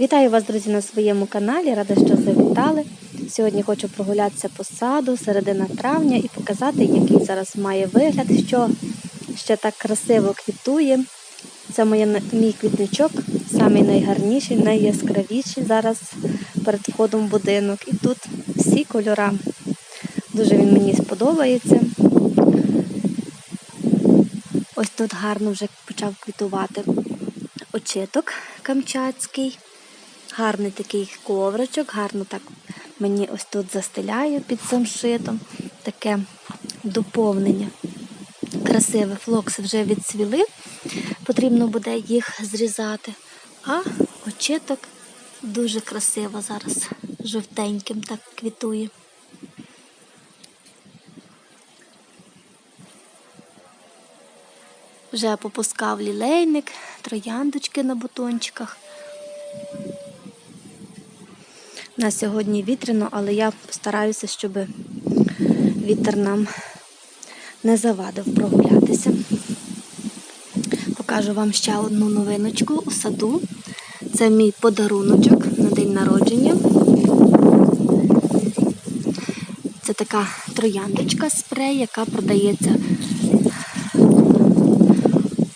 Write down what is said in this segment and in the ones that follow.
Вітаю вас, друзі, на своєму каналі. Рада, що завітали. Сьогодні хочу прогулятися по саду, середина травня і показати, який зараз має вигляд, що ще так красиво квітує. Це моє, мій квітничок, самий найгарніший, найяскравіший зараз перед входом в будинок. І тут всі кольори. Дуже він мені сподобається. Ось тут гарно вже почав квітувати очиток камчатський. Гарний такий ковричок, гарно так мені ось тут застеляю під цим шитом. Таке доповнення. Красиве флокси вже відцвіли, потрібно буде їх зрізати. А очиток дуже красиво зараз, жовтеньким так квітує. Вже попускав лілейник, трояндочки на бутончиках. На сьогодні вітряно, але я постараюся, щоб вітер нам не завадив прогулятися. Покажу вам ще одну новиночку у саду. Це мій подаруночок на день народження. Це така трояндочка спрей, яка продається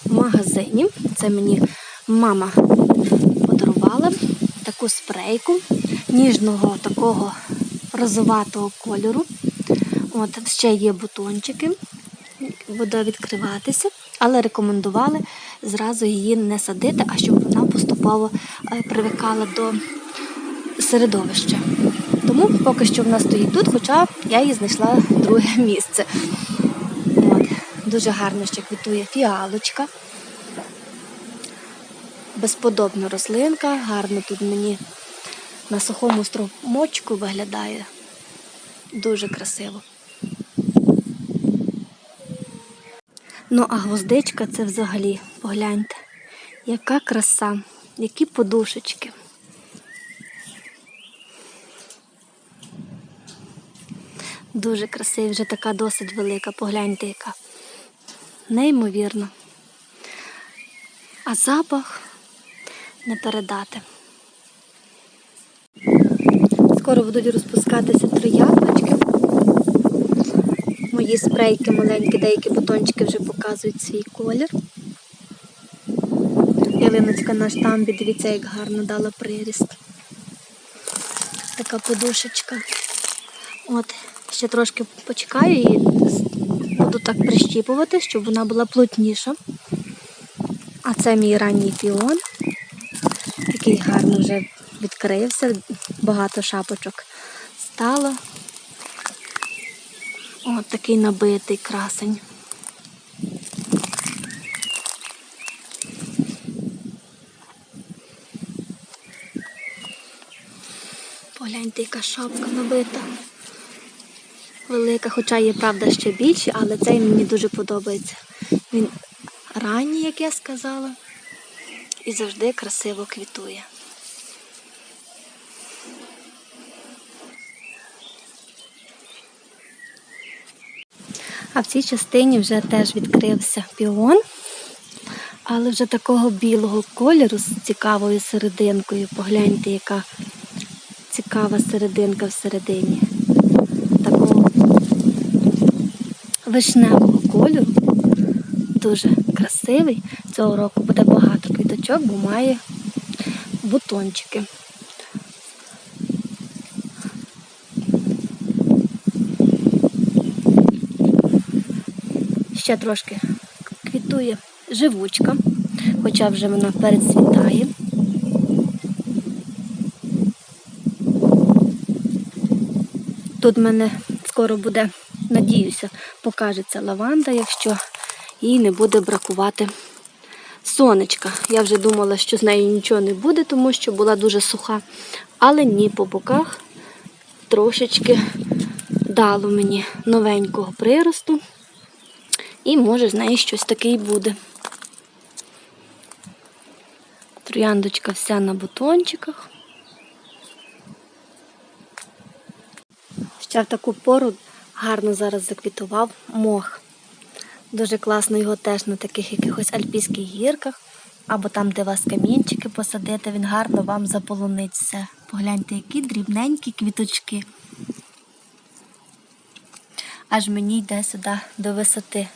в магазині. Це мені мама подарувала таку спрейку ніжного такого розоватого кольору. От ще є бутончики, буде відкриватися, але рекомендували зразу її не садити, а щоб вона поступово е, привикала до середовища. Тому поки що вона стоїть тут, хоча я її знайшла друге місце. От. Дуже гарно ще квітує фіалочка. Безподобна рослинка, гарно тут мені на сухому струмочку виглядає. Дуже красиво. Ну, а гвоздичка це взагалі, погляньте, яка краса, які подушечки. Дуже красива, вже така досить велика, погляньте, яка. Неймовірно. А запах не передати. Скоро будуть розпускатися трояндочки. Мої спрейки маленькі, деякі бутончики вже показують свій колір. Ялиночка на штамбі, дивіться, як гарно дала приріст. Така подушечка. От, ще трошки почекаю і буду так прищіпувати, щоб вона була плотніша. А це мій ранній піон. Такий гарно вже відкрився, багато шапочок стало. От такий набитий красень. Погляньте, яка шапка набита. Велика, хоча є, правда, ще більші, але цей мені дуже подобається. Він ранній, як я сказала, і завжди красиво квітує. А в цій частині вже теж відкрився піон, але вже такого білого кольору з цікавою серединкою. Погляньте, яка цікава серединка всередині. Такого вишневого кольору. Дуже красивий. Цього року буде багато квіточок, бо має бутончики. Ще трошки квітує живучка, хоча вже вона перецвітає. Тут в мене скоро буде, надіюся, покажеться лаванда, якщо їй не буде бракувати сонечка. Я вже думала, що з нею нічого не буде, тому що була дуже суха. Але ні, по боках трошечки дало мені новенького приросту. І може з неї щось таке і буде. Трояндочка вся на бутончиках. Ще в таку пору гарно зараз заквітував мох. Дуже класно його теж на таких якихось альпійських гірках або там, де вас камінчики посадити, він гарно вам заполонить все. Погляньте, які дрібненькі квіточки. Аж мені йде сюди до висоти.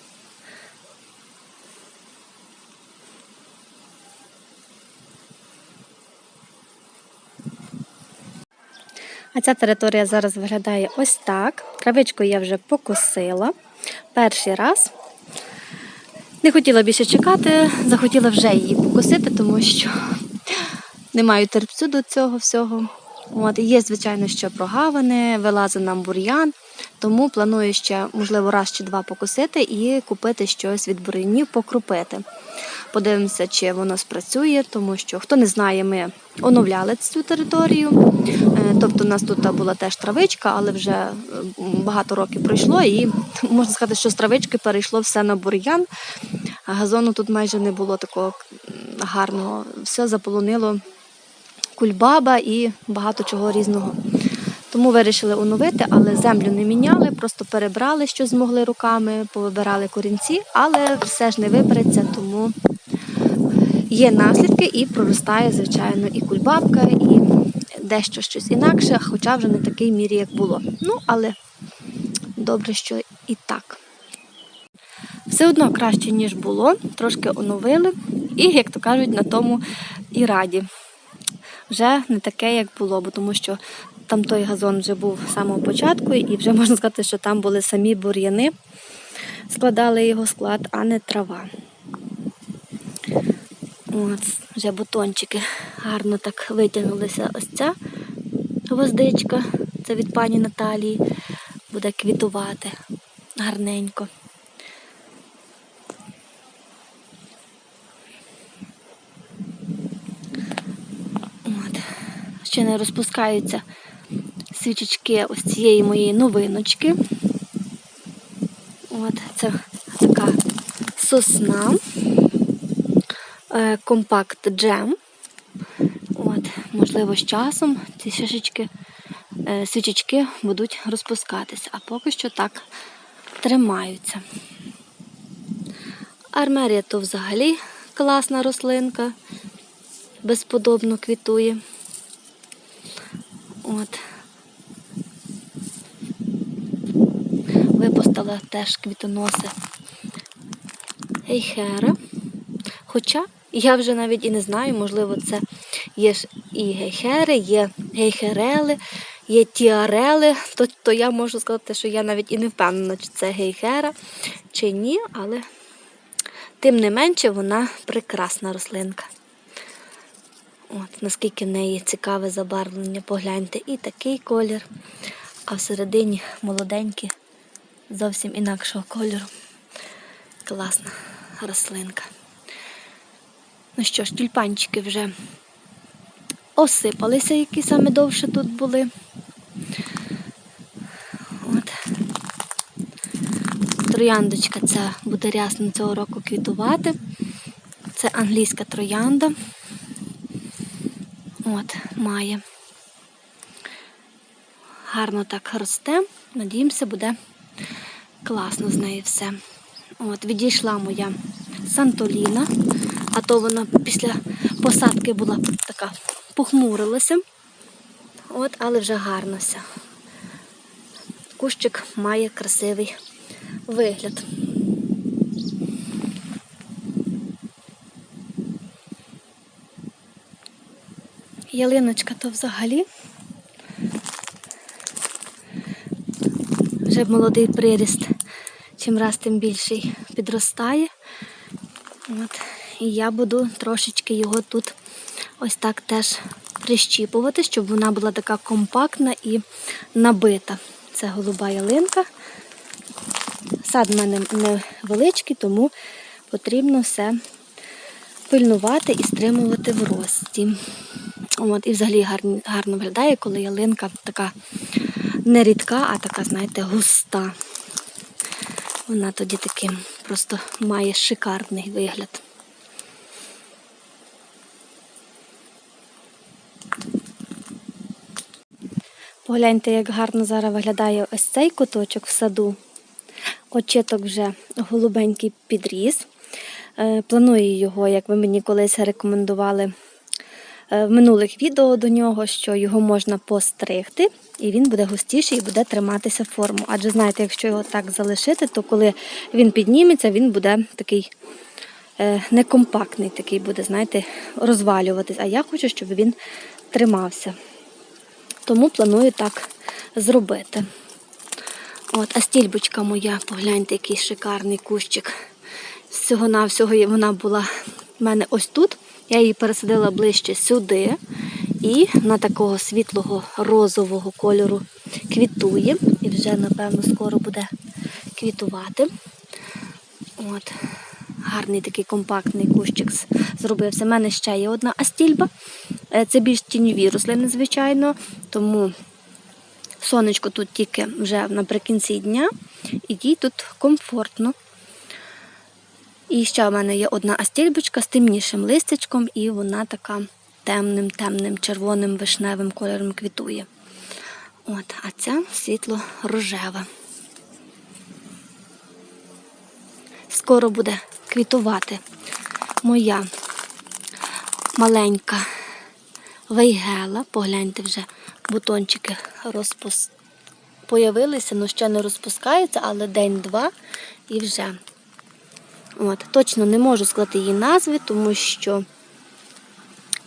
А ця територія зараз виглядає ось так. Травичку я вже покосила. Перший раз. Не хотіла більше чекати, захотіла вже її покосити, тому що не маю терпцю до цього всього. От, є, звичайно, ще прогавини, вилазить нам бур'ян, тому планую ще, можливо, раз чи два покосити і купити щось від бур'янів, покрупити. Подивимося, чи воно спрацює, тому що хто не знає, ми оновляли цю територію. Е, Тобто, у нас тут була теж травичка, але вже е, багато років пройшло, і можна сказати, що з травички перейшло все на бур'ян. Газону тут майже не було такого гарного. Все заполонило кульбаба і багато чого різного. Тому вирішили оновити, але землю не міняли, просто перебрали, що змогли руками, повибирали корінці, але все ж не вибереться, тому є наслідки і проростає, звичайно, і кульбабка, і дещо щось інакше, хоча вже не такій мірі, як було. Ну, але добре, що і так. Все одно краще, ніж було, трошки оновили, і, як то кажуть, на тому і раді. Вже не таке, як було, бо тому що там той газон вже був з самого початку, і вже можна сказати, що там були самі бур'яни, складали його склад, а не трава. От, вже бутончики гарно так витягнулися. Ось ця гвоздичка, це від пані Наталії, буде квітувати гарненько. Ще не розпускаються свічечки ось цієї моєї новиночки. От, це така сосна, е, компакт джем. От, можливо, з часом ці шишечки, е, свічечки будуть розпускатися, а поки що так тримаються. Армерія то взагалі класна рослинка, безподобно квітує. От. Випустила теж квітоноси гейхера. Хоча я вже навіть і не знаю, можливо, це є ж і гейхери, є гейхерели, є тіарели, то, то я можу сказати, що я навіть і не впевнена, чи це гейхера, чи ні, але тим не менше вона прекрасна рослинка. От, наскільки в неї цікаве забарвлення, погляньте, і такий колір, а всередині молоденький, зовсім інакшого кольору. Класна рослинка. Ну що ж, тюльпанчики вже осипалися, які саме довше тут були. От. Трояндочка ця буде рясно цього року квітувати. Це англійська троянда. От, має. Гарно так росте. Надіємося, буде класно з нею все. От, відійшла моя Сантоліна, а то вона після посадки була така похмурилася. От, але вже гарно все. Кущик має красивий вигляд. Ялиночка то взагалі. Вже молодий приріст, чим раз тим більший підростає. От. І я буду трошечки його тут ось так теж прищіпувати, щоб вона була така компактна і набита. Це голуба ялинка. Сад в мене невеличкий, тому потрібно все пильнувати і стримувати в рості. От, і взагалі гарно, гарно виглядає, коли ялинка така не рідка, а така, знаєте, густа. Вона тоді таким просто має шикарний вигляд. Погляньте, як гарно зараз виглядає ось цей куточок в саду. Очиток вже голубенький підріс. Е, Планую його, як ви мені колись рекомендували е, в минулих відео до нього, що його можна постригти, і він буде густіший і буде триматися форму. Адже знаєте, якщо його так залишити, то коли він підніметься, він буде такий е, некомпактний, такий буде, знаєте, розвалюватись. А я хочу, щоб він тримався. Тому планую так зробити. От, а стільбочка моя, погляньте, який шикарний кущик. Всього-навсього вона була в мене ось тут. Я її пересадила ближче сюди. І на такого світлого розового кольору квітує. І вже, напевно, скоро буде квітувати. От. Гарний такий компактний кущик зробився. У мене ще є одна астільба. Е, Це більш тіньові рослини, звичайно, тому сонечко тут тільки вже наприкінці дня, і їй тут комфортно. І ще в мене є одна астільбочка з темнішим листячком, і вона така темним, темним, червоним, вишневим кольором квітує. От, а ця світло рожева. Скоро буде квітувати моя маленька вейгела. Погляньте вже бутончики розпус... появилися, але ще не розпускаються, але день-два і вже. От, точно не можу сказати її назви, тому що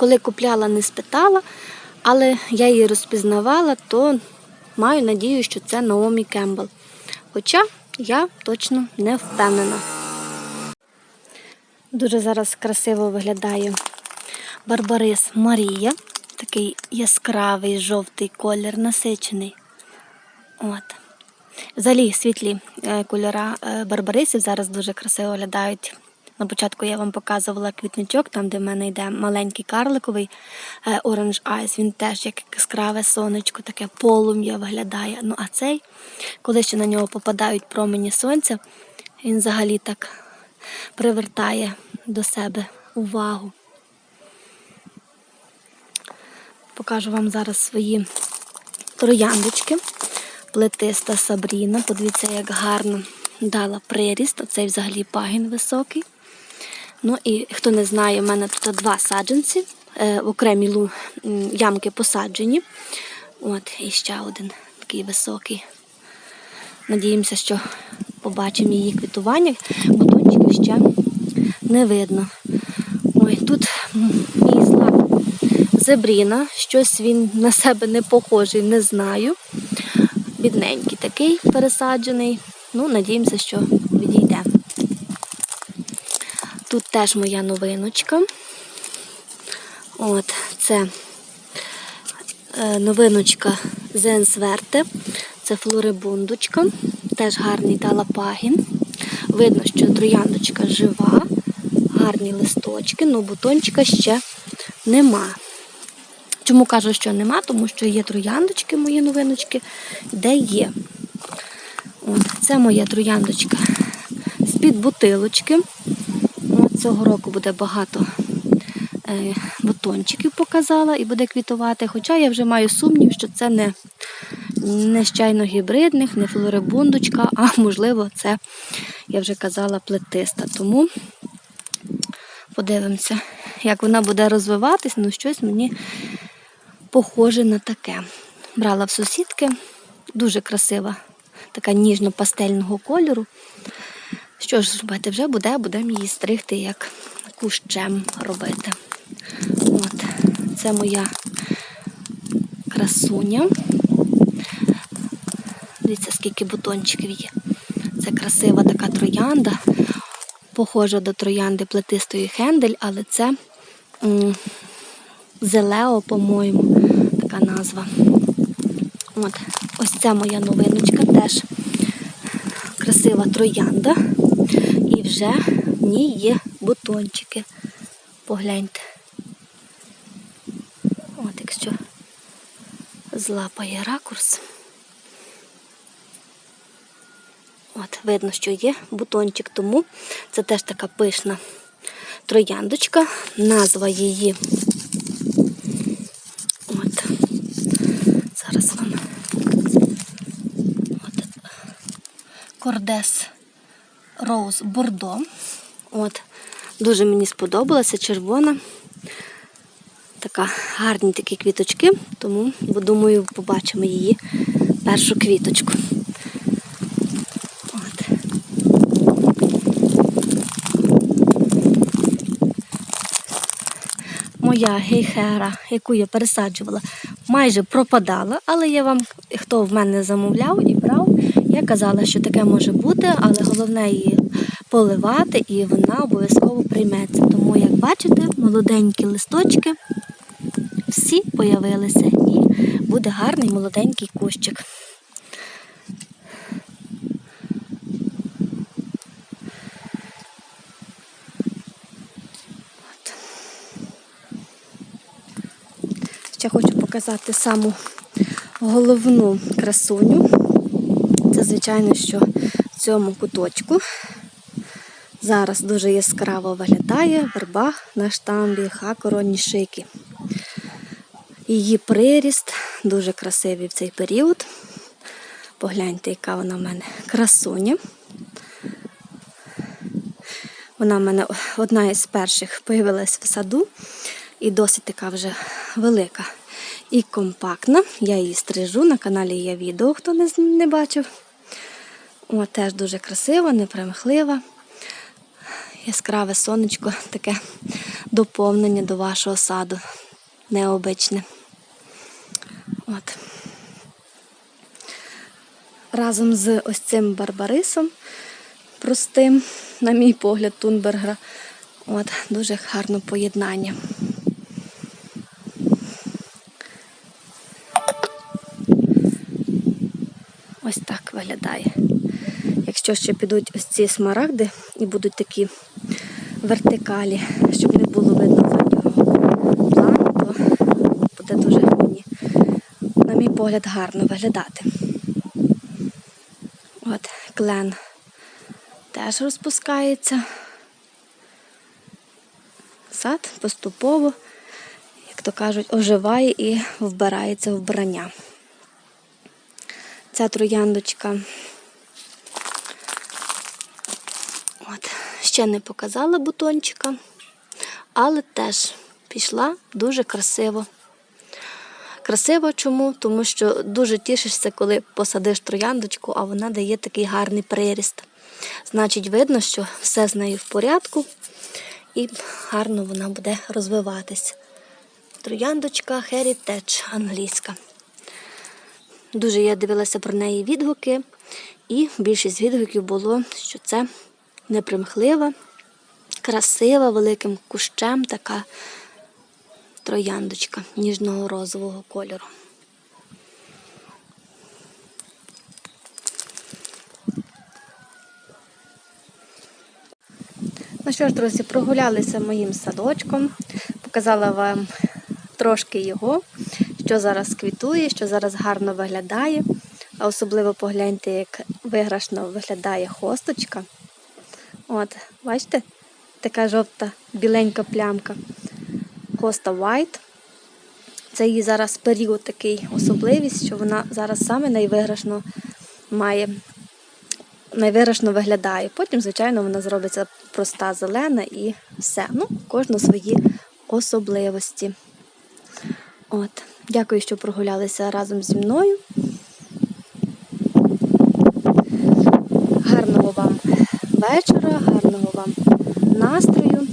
коли купляла, не спитала, але я її розпізнавала, то маю надію, що це Наомі Кембл. Хоча я точно не впевнена. Дуже зараз красиво виглядає Барбарис Марія. Такий яскравий жовтий колір, насичений. От. Взагалі світлі е, кольора е, барбарисів зараз дуже красиво виглядають. На початку я вам показувала квітничок, там, де в мене йде маленький карликовий е, Orange Eyes. Він теж як яскраве сонечко, таке полум'я виглядає. Ну а цей, коли ще на нього попадають промені сонця, він взагалі так привертає до себе увагу. Покажу вам зараз свої трояндочки. Плетиста Сабріна. Подивіться, як гарно дала приріст. Оцей взагалі пагін високий. Ну і хто не знає, в мене тут два саджанці, е, в окремі ямки посаджені. От, і ще один такий високий. Надіємося, що побачимо її квітування. Бутончиків ще не видно. Ой, тут мій злак зебріна. Щось він на себе не похожий, не знаю. Бідненький такий пересаджений. Ну, надіємося, що відійде. Тут теж моя новиночка. От, це е, новиночка Зенсверте. Це флорибундочка. Теж гарний дала пагін. Видно, що трояндочка жива, гарні листочки, але бутончика ще нема. Чому кажу, що нема? Тому що є трояндочки, мої новиночки, де є. От, це моя трояндочка з-під бутилочки. Цього року буде багато е, бутончиків показала і буде квітувати. Хоча я вже маю сумнів, що це не, не щайно гібридних, не флорибундочка, а можливо, це, я вже казала, плетиста. Тому подивимося, як вона буде розвиватись, ну щось мені похоже на таке. Брала в сусідки, дуже красива, така ніжно-пастельного кольору. Що ж робити, вже буде, будемо її стригти, як кущем робити. От, це моя красуня. Дивіться, скільки бутончиків є. Це красива така троянда, похожа до троянди плетистої хендель, але це м, Зелео, по-моєму, така назва. От, ось ця моя новиночка теж красива троянда. Вже в ній є бутончики. Погляньте. От якщо злапає ракурс. От, видно, що є бутончик, тому це теж така пишна трояндочка. Назва її. От. Зараз вам. От. Кордес Роуз Бордо. От. Дуже мені сподобалася червона. Така гарні такі квіточки, тому бо думаю, побачимо її першу квіточку. От. Моя гейхера, яку я пересаджувала, майже пропадала, але я вам, хто в мене замовляв і брав, я казала, що таке може бути, але головне її поливати і вона обов'язково прийметься. Тому, як бачите, молоденькі листочки всі появилися і буде гарний молоденький кущик. Ще хочу показати саму головну красуню. Звичайно, що в цьому куточку. Зараз дуже яскраво виглядає верба на штамбі хакоронні шики. Її приріст дуже красивий в цей період. Погляньте, яка вона в мене красуня. Вона в мене одна із перших появилась в саду і досить така вже велика і компактна. Я її стрижу, на каналі є відео, хто не бачив. О, теж дуже красива, непримхлива. Яскраве сонечко, таке доповнення до вашого саду. Необичне. От. Разом з ось цим барбарисом простим, на мій погляд, Тунбергера. От, дуже гарне поєднання. Ось так виглядає. Якщо ще підуть ось ці смарагди і будуть такі вертикалі, щоб не було видно заднього плану, то буде дуже мені, на мій погляд, гарно виглядати. От клен теж розпускається. Сад поступово, як то кажуть, оживає і вбирається вбрання. Ця трояндочка от, ще не показала бутончика, але теж пішла дуже красиво. Красиво чому? Тому що дуже тішишся, коли посадиш трояндочку, а вона дає такий гарний приріст. Значить, видно, що все з нею в порядку і гарно вона буде розвиватись. Трояндочка Heritage англійська. Дуже я дивилася про неї відгуки, і більшість відгуків було, що це непримхлива, красива, великим кущем така трояндочка ніжного розового кольору. Ну що ж, друзі, прогулялися моїм садочком, показала вам трошки його, що зараз квітує, що зараз гарно виглядає. А особливо погляньте, як виграшно виглядає хосточка. От, бачите, така жовта біленька плямка. Хоста White. Це її зараз період такий особливість, що вона зараз саме найвиграшно має, найвиграшно виглядає. Потім, звичайно, вона зробиться проста зелена і все. Ну, кожну свої особливості. От. Дякую, що прогулялися разом зі мною. Гарного вам вечора, гарного вам настрою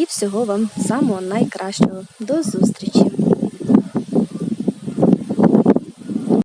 і всього вам самого найкращого. До зустрічі!